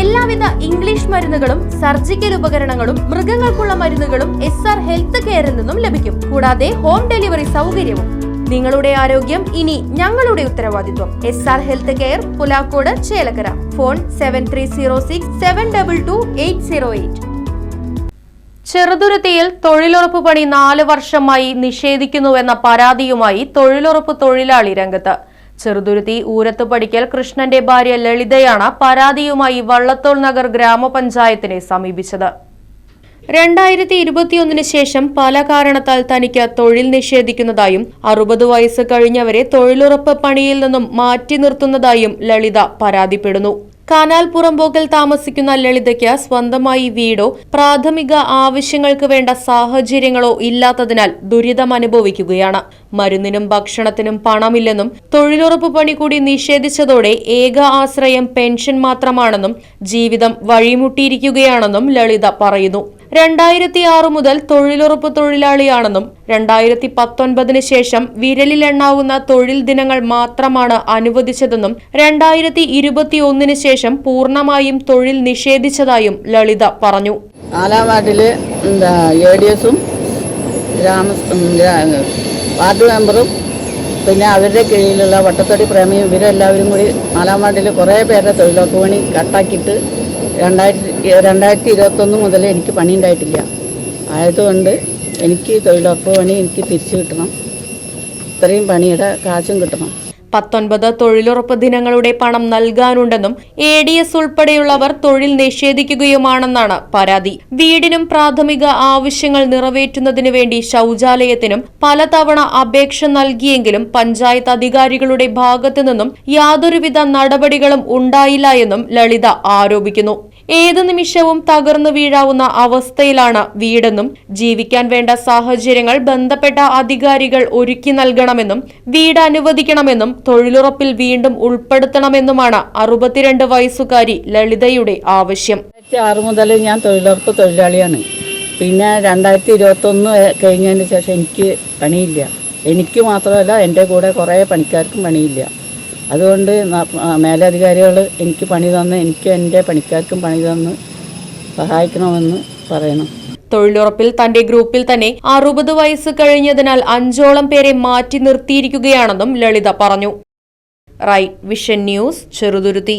എല്ലാവിധ ഇംഗ്ലീഷ് മരുന്നുകളും സർജിക്കൽ ഉപകരണങ്ങളും മൃഗങ്ങൾക്കുള്ള മരുന്നുകളും എസ് ആർ ഹെൽത്ത് കെയറിൽ നിന്നും ലഭിക്കും. കൂടാതെ ഹോം ഡെലിവറി സൗകര്യവും. നിങ്ങളുടെ ആരോഗ്യം ഇനി ഞങ്ങളുടെ ഉത്തരവാദിത്വം. S R health care Pulakode Chelakkara. Phone seven three zero six seven double two eight zero eight ചെറുതുരുത്തിയിൽ തൊഴിലുറപ്പ് പണി നാല് വർഷമായി നിഷേധിക്കുന്നുവെന്ന പരാതിയുമായി തൊഴിലുറപ്പ് തൊഴിലാളി രംഗത്ത്. ചെറുതുരുത്തി ഊരത്ത് പഠിക്കൽ കൃഷ്ണന്റെ ഭാര്യ ലളിതയാണ് പരാതിയുമായി വള്ളത്തോൾ നഗർ ഗ്രാമപഞ്ചായത്തിനെ സമീപിച്ചത്. രണ്ടായിരത്തി ഇരുപത്തിയൊന്നിന് ശേഷം പല കാരണത്താൽ തനിക്ക് തൊഴിൽ നിഷേധിക്കുന്നതായും അറുപത് വയസ്സ് കഴിഞ്ഞവരെ തൊഴിലുറപ്പ് പണിയിൽ നിന്നും മാറ്റി നിർത്തുന്നതായും ലളിത പരാതിപ്പെടുന്നു. കാനാൽ പുറമ്പോക്കിൽ താമസിക്കുന്ന ലളിതയ്ക്ക് സ്വന്തമായി വീടോ പ്രാഥമിക ആവശ്യങ്ങൾക്ക് വേണ്ട സാഹചര്യങ്ങളോ ഇല്ലാത്തതിനാൽ ദുരിതം അനുഭവിക്കുകയാണ്. മരുന്നിനും ഭക്ഷണത്തിനും പണമില്ലെന്നും തൊഴിലുറപ്പ് പണി കൂടി നിഷേധിച്ചതോടെ ഏക ആശ്രയം പെൻഷൻ മാത്രമാണെന്നും ജീവിതം വഴിമുട്ടിയിരിക്കുകയാണെന്നും ലളിത പറയുന്നു. രണ്ടായിരത്തി ആറ് മുതൽ തൊഴിലുറപ്പ് തൊഴിലാളിയാണെന്നും രണ്ടായിരത്തി പത്തൊൻപതിന് ശേഷം വിരലിലെണ്ണാവുന്ന തൊഴിൽ ദിനങ്ങൾ മാത്രമാണ് അനുവദിച്ചതെന്നും രണ്ടായിരത്തി ഇരുപത്തി ഒന്നിന് ശേഷം പൂർണമായും തൊഴിൽ നിഷേധിച്ചതായും ലളിത പറഞ്ഞു. നാലാം എന്താ എ ഡി എസും വാർഡ് മെമ്പറും പിന്നെ അവരുടെ കീഴിലുള്ള വട്ടത്തടി പ്രേമിയും ഇവരെല്ലാവരും കൂടി നാലാം വാർഡിൽ കുറേ പേരുടെ തൊഴിലുറപ്പ് പണി കട്ടാക്കിയിട്ട് രണ്ടായിരത്തി രണ്ടായിരത്തി ഇരുപത്തൊന്ന് മുതൽ എനിക്ക് പണി ഉണ്ടായിട്ടില്ല ആയതുകൊണ്ട് എനിക്ക് തൊഴിലുറപ്പ് പണി എനിക്ക് തിരിച്ചു കിട്ടണം. ഇത്രയും പണിയുടെ കാശും കിട്ടണം. പത്തൊൻപത് തൊഴിലുറപ്പ് ദിനങ്ങളുടെ പണം നൽകാനുണ്ടെന്നും എ ഡി എസ് ഉൾപ്പെടെയുള്ളവർ തൊഴിൽ നിഷേധിക്കുകയുമാണെന്നാണ് പരാതി. വീടിനും പ്രാഥമിക ആവശ്യങ്ങൾ നിറവേറ്റുന്നതിനു വേണ്ടി ശൌചാലയത്തിനും പലതവണ അപേക്ഷ നൽകിയെങ്കിലും പഞ്ചായത്ത് അധികാരികളുടെ ഭാഗത്തു നിന്നും യാതൊരുവിധ നടപടികളും ഉണ്ടായില്ല എന്നും ലളിത ആരോപിക്കുന്നു. ഏതു നിമിഷവും തകർന്നു വീഴാവുന്ന അവസ്ഥയിലാണ് വീടെന്നും ജീവിക്കാൻ വേണ്ട സാഹചര്യങ്ങൾ ബന്ധപ്പെട്ട അധികാരികൾ ഒരുക്കി നൽകണമെന്നും വീട് അനുവദിക്കണമെന്നും തൊഴിലുറപ്പിൽ വീണ്ടും ഉൾപ്പെടുത്തണമെന്നുമാണ് അറുപത്തിരണ്ട് വയസ്സുകാരി ലളിതയുടെ ആവശ്യം. ആറ് മുതൽ ഞാൻ തൊഴിലുറപ്പ് തൊഴിലാളിയാണ്. പിന്നെ രണ്ടായിരത്തി ഇരുപത്തൊന്ന് കഴിഞ്ഞതിന് ശേഷം എനിക്ക് പണിയില്ല. എനിക്ക് മാത്രമല്ല എന്റെ കൂടെ കുറേ പണിക്കാർക്കും പണിയില്ല. അതുകൊണ്ട് മേലധികാരികൾ എനിക്ക് പണി തന്ന് എനിക്ക് എന്റെ പണിക്കാർക്കും പണി തന്ന് സഹായിക്കണമെന്ന് പറയണം. തൊഴിലുറപ്പിൽ തന്റെ ഗ്രൂപ്പിൽ തന്നെ അറുപത് വയസ്സ് കഴിഞ്ഞതിനാൽ അഞ്ചോളം പേരെ മാറ്റി നിർത്തിയിരിക്കുകയാണെന്നും ലളിത പറഞ്ഞു. റൈ വിഷൻ ന്യൂസ് ചെറുതുരുത്തി.